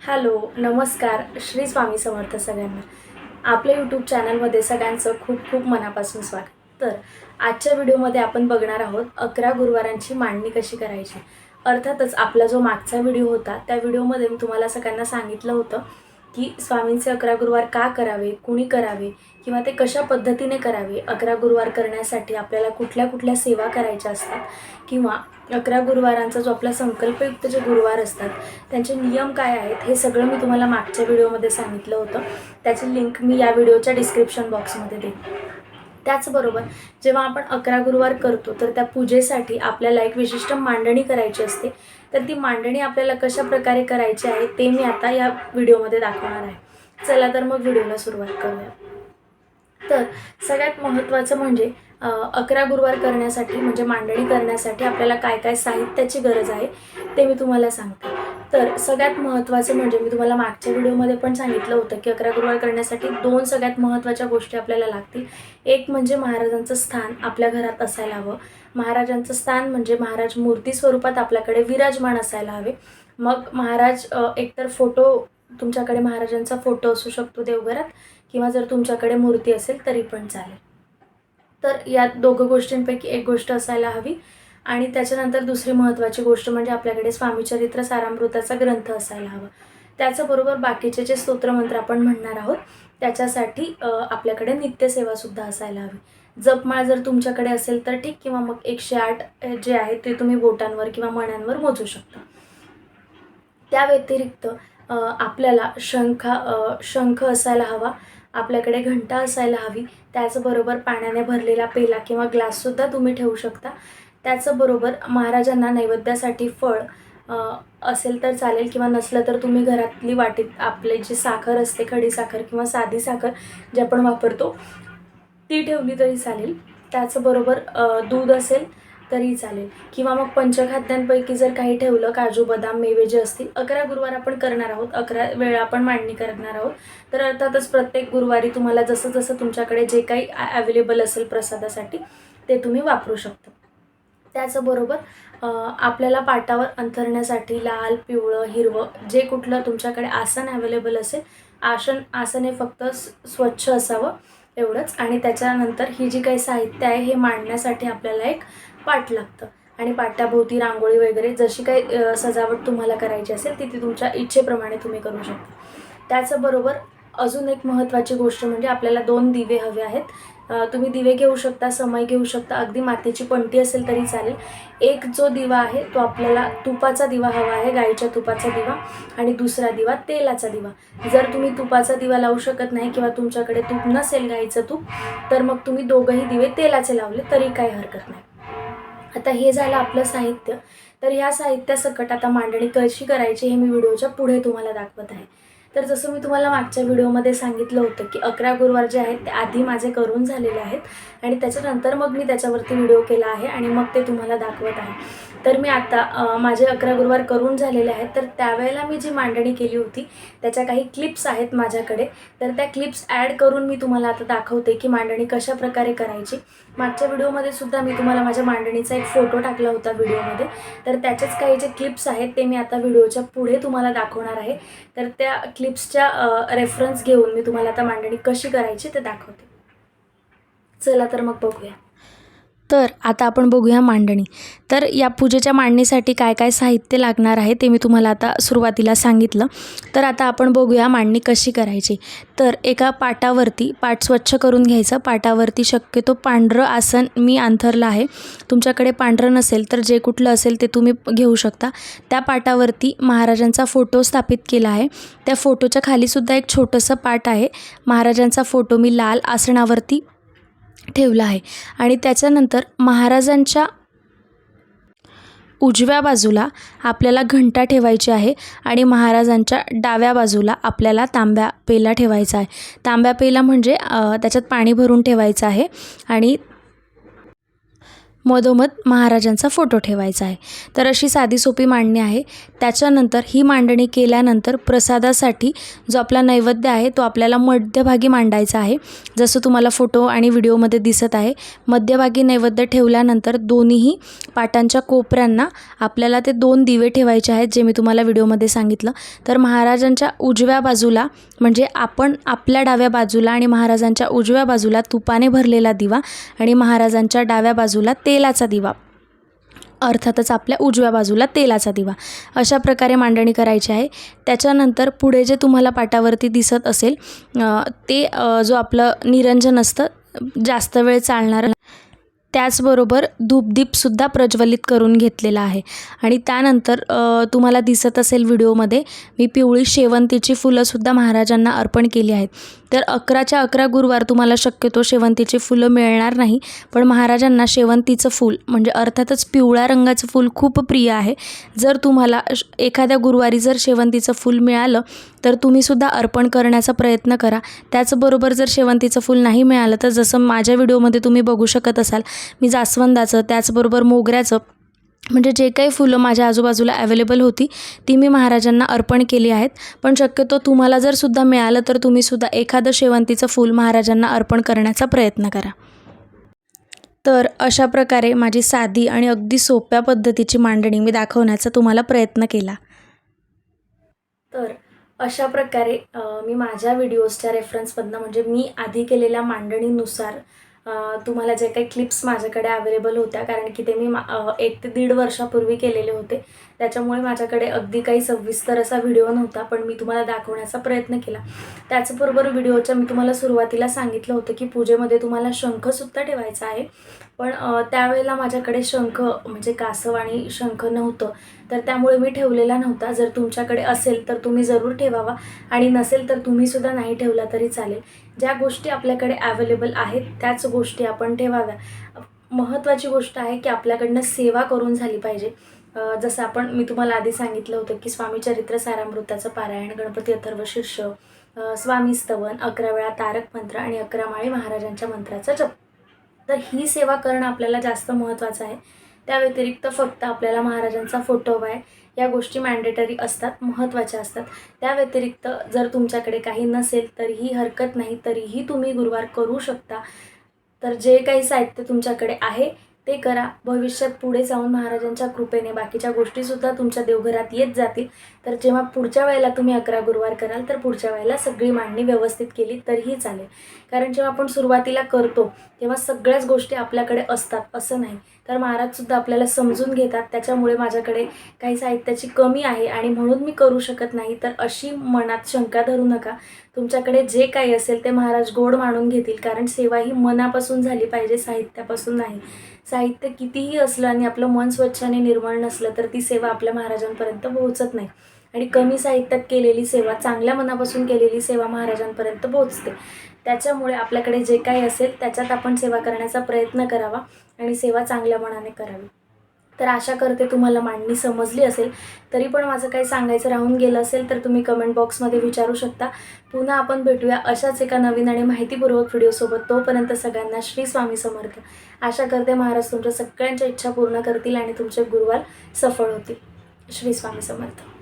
Hello नमस्कार श्री स्वामी समर्थ सगळ्यांना. आपल्या यूट्यूब चॅनलमध्ये सगळ्यांचं खूप खूप मनापासून स्वागत. तर आजच्या व्हिडिओमध्ये आपण बघणार आहोत अकरा गुरुवारांची मांडणी कशी करायची. अर्थातच आपला जो मागचा व्हिडिओ होता त्या व्हिडिओमध्ये मी तुम्हाला सगळ्यांना सांगितलं होतं की स्वामींचे अकरा गुरुवार का करावे कुणी करावे किंवा ते कशा पद्धतीने करावे अकरा गुरुवार करण्यासाठी आपल्याला कुठल्या कुठल्या सेवा करायच्या असतात किंवा अकरा गुरुवारांचा जो आपला संकल्पयुक्त जे गुरुवार असतात त्यांचे नियम काय आहेत हे सगळं मी तुम्हाला मागच्या व्हिडिओमध्ये सांगितलं होतं. त्याची लिंक मी या व्हिडिओच्या डिस्क्रिप्शन बॉक्समध्ये देईन. त्याचबरोबर जेव्हा आपण अकरा गुरुवार करतो तर त्या पूजेसाठी आपल्याला एक विशिष्ट मांडणी करायची असते. तर ती मांडणी आपल्याला कशा प्रकारे करायची आहे ते मी आता या व्हिडिओमध्ये दाखवणार आहे. चला तर मग व्हिडिओला सुरुवात करूया. तर सगळ्यात महत्त्वाचं म्हणजे अकरा गुरुवार करण्यासाठी म्हणजे मांडणी करण्यासाठी आपल्याला काय काय साहित्याची गरज आहे ते मी तुम्हाला सांगते. तर सगळ्यात महत्त्वाचं म्हणजे मी तुम्हाला मागच्या व्हिडिओमध्ये पण सांगितलं होतं की अकरा गुरुवार करण्यासाठी दोन सगळ्यात महत्त्वाच्या गोष्टी आपल्याला लागतील. एक म्हणजे महाराजांचं स्थान आपल्या घरात असायला हवं. महाराजांचं स्थान म्हणजे महाराज मूर्ती स्वरूपात आपल्याकडे विराजमान असायला हवे. मग महाराज एकतर फोटो तुमच्याकडे महाराजांचा फोटो असू शकतो देवघरात किंवा जर तुमच्याकडे मूर्ती असेल तरी पण चालेल. तर या दोघं गोष्टींपैकी एक गोष्ट असायला हवी. आणि त्याच्यानंतर दुसरी महत्त्वाची गोष्ट म्हणजे आपल्याकडे स्वामीचरित्र सारामृताचा ग्रंथ असायला हवा. त्याचबरोबर बाकीचे जे स्तोत्रमंत्र आपण म्हणणार आहोत त्याच्यासाठी आपल्याकडे नित्यसेवासुद्धा असायला हवी. जपमाळ जर तुमच्याकडे असेल तर ठीक किंवा मग एकशे आठ जे आहे ते तुम्ही बोटांवर किंवा मण्यांवर मोजू शकता. त्या व्यतिरिक्त आपल्याला शंखा शंख असायला हवा. आपल्याकडे घंटा असायला हवी. त्याचबरोबर पाण्याने भरलेला पेला किंवा ग्लाससुद्धा तुम्ही ठेवू शकता. त्याचबरोबर महाराजांना नैवेद्यासाठी फळ असेल तर चालेल किंवा नसलं तर तुम्ही घरातली वाटीत आपले जी साखर असते खडी साखर किंवा साधी साखर जे आपण वापरतो ती ठेवली तरी चालेल. त्याचबरोबर दूध असेल तरी चालेल. किंवा मग पंचखाद्यांपैकी जर काही ठेवलं काजू बदाम मेवे जे असतील अकरा गुरुवार आपण करणार आहोत. अकरा वेळा आपण मांडणी करणार आहोत. तर अर्थातच प्रत्येक गुरुवारी तुम्हाला जसं जसं तुमच्याकडे जे काही अवेलेबल असेल प्रसादासाठी ते तुम्ही वापरू शकता. त्याचबरोबर आपल्याला पाटावर अंथरण्यासाठी लाल पिवळं हिरवं जे कुठलं तुमच्याकडे आसन अवेलेबल असेल आसन आसन हे फक्त स्वच्छ असावं. एवढंच. आणि त्याच्यानंतर ही जी काही साहित्य आहे हे मांडण्यासाठी आपल्याला एक पाट लागतं. आणि पाट्याभोवती रांगोळी वगैरे जशी काही सजावट तुम्हाला करायची असेल ती ती तुमच्या इच्छेप्रमाणे तुम्ही करू शकता. त्याचबरोबर अजून एक महत्त्वाची गोष्ट म्हणजे आपल्याला दोन दिवे हवे आहेत. तुम्ही दिवे घेऊ शकता समय घेऊ शकता अगदी मातीची पणती असेल तरी चालेल. एक जो दिवा आहे तो आपल्याला तुपाचा दिवा हवा आहे गाईच्या तुपाचा दिवा आणि दुसरा दिवा तेलाचा दिवा. जर तुम्ही तुपाचा दिवा लावू शकत नाही किंवा तुमच्याकडे तूप नसेल गाईचं तूप तर मग तुम्ही दोघंही दिवे तेलाचे लावले तरी काही हरकत नाही. आता हे झालं आपलं साहित्य. तर ह्या साहित्यासकट आता मांडणी कशी करायची हे मी व्हिडिओच्या पुढे तुम्हाला दाखवत आहे. तर जसं मी तुम्हाला मागच्या व्हिडिओमध्ये सांगितलं होतं की अकरा गुरुवार जे आहेत ते आधी माझे करून झालेले आहेत. आणि त्याच्यानंतर मग मी त्याच्यावरती व्हिडिओ केला आहे आणि मग ते तुम्हाला दाखवत आहे. तर मी आता माझे अकरा गुरुवार करून झालेले आहेत. तर त्यावेळेला मी जी मांडणी केली होती त्याच्या काही क्लिप्स आहेत माझ्याकडे. तर त्या क्लिप्स ॲड करून मी तुम्हाला आता दाखवते की मांडणी कशा प्रकारे करायची. मागच्या व्हिडिओमध्ये सुद्धा मी तुम्हाला माझ्या मांडणीचा एक फोटो टाकला होता व्हिडिओमध्ये. तर त्याचेच काही जे क्लिप्स आहेत ते मी आता व्हिडिओच्या पुढे तुम्हाला दाखवणार आहे. तर त्या क्लिप्सच्या रेफरन्स घेऊन मी तुम्हाला आता मांडणी कशी करायची ते दाखवते. चला तर मग बघूया. तर आता आपण बघूया मांडणी. तर या पूजेच्या मांडणीसाठी काय काय साहित्य लागणार आहे ते मी तुम्हाला आता सुरुवातीला सांगितलं. तर आता आपण बघूया मांडणी कशी करायची. तर एका पाटावरती पाट स्वच्छ करून घ्यायचं. पाटावरती शक्यतो पांढरं आसन मी अंथरलं आहे. तुमच्याकडे पांढरं नसेल तर जे कुठलं असेल ते तुम्ही घेऊ शकता. त्या पाटावरती महाराजांचा फोटो स्थापित केला आहे. त्या फोटोच्या खालीसुद्धा एक छोटंसं पाट आहे. महाराजांचा फोटो मी लाल आसनावरती ठेवला आहे. आणि त्याच्यानंतर महाराजांच्या उजव्या बाजूला आपल्याला घंटा ठेवायची आहे आणि महाराजांच्या डाव्या बाजूला आपल्याला तांब्या पेला ठेवायचा आहे. तांब्या पेला म्हणजे त्याच्यात पाणी भरून ठेवायचं आहे. आणि मधोमध महाराजांचा फोटो ठेवायचा आहे. तर अशी साधी सोपी मांडणी आहे. त्याच्यानंतर ही मांडणी केल्यानंतर प्रसादासाठी जो आपला नैवेद्य आहे तो आपल्याला मध्यभागी मांडायचा आहे. जसं तुम्हाला फोटो आणि व्हिडिओमध्ये दिसत आहे मध्यभागी नैवेद्य ठेवल्यानंतर दोन्हीही पाटांच्या कोपऱ्यांना आपल्याला ते दोन दिवे ठेवायचे आहेत जे मी तुम्हाला व्हिडिओमध्ये सांगितलं. तर महाराजांच्या उजव्या बाजूला म्हणजे आपण आपल्या डाव्या बाजूला आणि महाराजांच्या उजव्या बाजूला तुपाने भरलेला दिवा आणि महाराजांच्या डाव्या बाजूला तेलाचा दिवा. अर्थातच आपल्या उजव्या बाजूला तेलाचा दिवा. अशा प्रकारे मांडणी करायची आहे. त्याच्यानंतर पुढे जे तुम्हाला पाटावरती दिसत असेल ते जो आपलं निरंजन असतं जास्त वेळ चालणारं त्याचबरोबर धूपदीपसुद्धा प्रज्वलित करून घेतलेला आहे. आणि त्यानंतर तुम्हाला दिसत असेल व्हिडिओमध्ये मी पिवळी शेवंतीची फुलंसुद्धा महाराजांना अर्पण केली आहेत. तर अकराच्या अकरा गुरुवार तुम्हाला शक्यतो शेवंतीची फुलं मिळणार नाही. पण महाराजांना शेवंतीचं फूल म्हणजे अर्थातच पिवळ्या रंगाचं फूल खूप प्रिय आहे. जर तुम्हाला एखाद्या गुरुवारी जर शेवंतीचं फूल मिळालं तर तुम्हीसुद्धा अर्पण करण्याचा प्रयत्न करा. त्याचबरोबर जर शेवंतीचं फूल नाही मिळालं तर जसं माझ्या व्हिडिओमध्ये तुम्ही बघू शकत असाल मी जास्वंदाचं त्याचबरोबर मोगऱ्याचं म्हणजे जे काही फुलं माझ्या आजूबाजूला अवेलेबल होती ती मी महाराजांना अर्पण केली आहेत. पण शक्यतो तुम्हाला जर सुद्धा मिळालं तर तुम्हीसुद्धा एखादं शेवंतीचं फूल महाराजांना अर्पण करण्याचा प्रयत्न करा. तर अशा प्रकारे माझी साधी आणि अगदी सोप्या पद्धतीची मांडणी मी दाखवण्याचा तुम्हाला प्रयत्न केला. तर अशा प्रकारे मी माझ्या व्हिडिओजच्या रेफरन्समधनं म्हणजे मी आधी केलेल्या मांडणीनुसार तुम्हाला जे काही क्लिप्स माझ्याकडे अवेलेबल होत्या कारण की ते मी मा एक ते दीड वर्षापूर्वी केलेले होते. त्याच्यामुळे माझ्याकडे अगदी काही सविस्तर असा व्हिडिओ नव्हता पण मी तुम्हाला दाखवण्याचा प्रयत्न केला. त्याचबरोबर व्हिडिओच्या मी तुम्हाला सुरुवातीला सांगितलं होतं की पूजेमध्ये तुम्हाला शंखसुद्धा ठेवायचा आहे. पण त्यावेळेला माझ्याकडे शंख म्हणजे कासव आणि शंख नव्हतं. तर त्यामुळे मी ठेवलेला नव्हता. जर तुमच्याकडे असेल तर तुम्ही जरूर ठेवावा. आणि नसेल तर तुम्हीसुद्धा नाही ठेवला तरी चालेल. ज्या गोष्टी आपल्याकडे अवेलेबल आहेत त्याच गोष्टी आपण ठेवाव्या. महत्त्वाची गोष्ट आहे की आपल्याकडनं सेवा करून झाली पाहिजे. जसं आपण मी तुम्हाला आधी सांगितलं होतं की स्वामी चरित्र सारामृताचं पारायण गणपती अथर्व शीर्ष स्वामी स्तवन अकरा वेळा तारक मंत्र आणि अकरा माळी महाराजांच्या मंत्राचा जप. तर ही सेवा करणं आपल्याला जास्त महत्त्वाचं आहे. त्या व्यतिरिक्त फक्त आपल्याला महाराजांचा फोटो हवा आहे या गोष्टी मॅन्डेटरी असतात महत्त्वाच्या असतात. त्या व्यतिरिक्त जर तुमच्याकडे काही नसेल तरीही हरकत नाही तरीही तुम्ही गुरुवार करू शकता. तर जे काही साहित्य तुमच्याकडे आहे ते करा. भविष्यात पुढे जाऊन महाराजांच्या कृपेने बाकीच्या गोष्टीसुद्धा तुमच्या देवघरात येत जातील. तर जेव्हा पुढच्या वेळेला तुम्ही अकरा गुरुवार कराल तर पुढच्या वेळेला सगळी मांडणी व्यवस्थित केली तरीही चालेल. कारण जेव्हा आपण सुरुवातीला करतो तेव्हा सगळ्याच गोष्टी आपल्याकडे असतात असं नाही. तर महाराजसुद्धा आपल्याला समजून घेतात. त्याच्यामुळे माझ्याकडे काही साहित्याची कमी आहे आणि म्हणून मी करू शकत नाही. तर अशी मनात शंका धरू नका. तुमच्याकडे जे काही असेल ते महाराज गोड मानून घेतील. कारण सेवा ही मनापासून झाली पाहिजे साहित्यापासून नाही. साहित्य कितीही असलं आणि आपलं मन स्वच्छ आणि निर्मळ नसलं तर ती सेवा आपल्या महाराजांपर्यंत पोहोचत नाही. आणि कमी साहित्यात केलेली सेवा चांगल्या मनापासून केलेली सेवा महाराजांपर्यंत पोहोचते. त्याच्यामुळे आपल्याकडे जे काही असेल त्याच्यात आपण सेवा करण्याचा प्रयत्न करावा आणि सेवा चांगल्या मनाने करावी. तर आशा करते तुम्हाला मांडणी समजली असेल. तरी पण माझं काही सांगायचं राहून गेलं असेल तर तुम्ही कमेंट बॉक्समध्ये विचारू शकता. पुन्हा आपण भेटूया अशाच एका नवीन आणि माहितीपूर्वक व्हिडिओसोबत तोपर्यंत सगळ्यांना श्री स्वामी समर्थ. आशा करते महाराज तुमच्या सगळ्यांच्या इच्छा पूर्ण करतील आणि तुमचे गुरुवार सफळ होतील. श्री स्वामी समर्थ.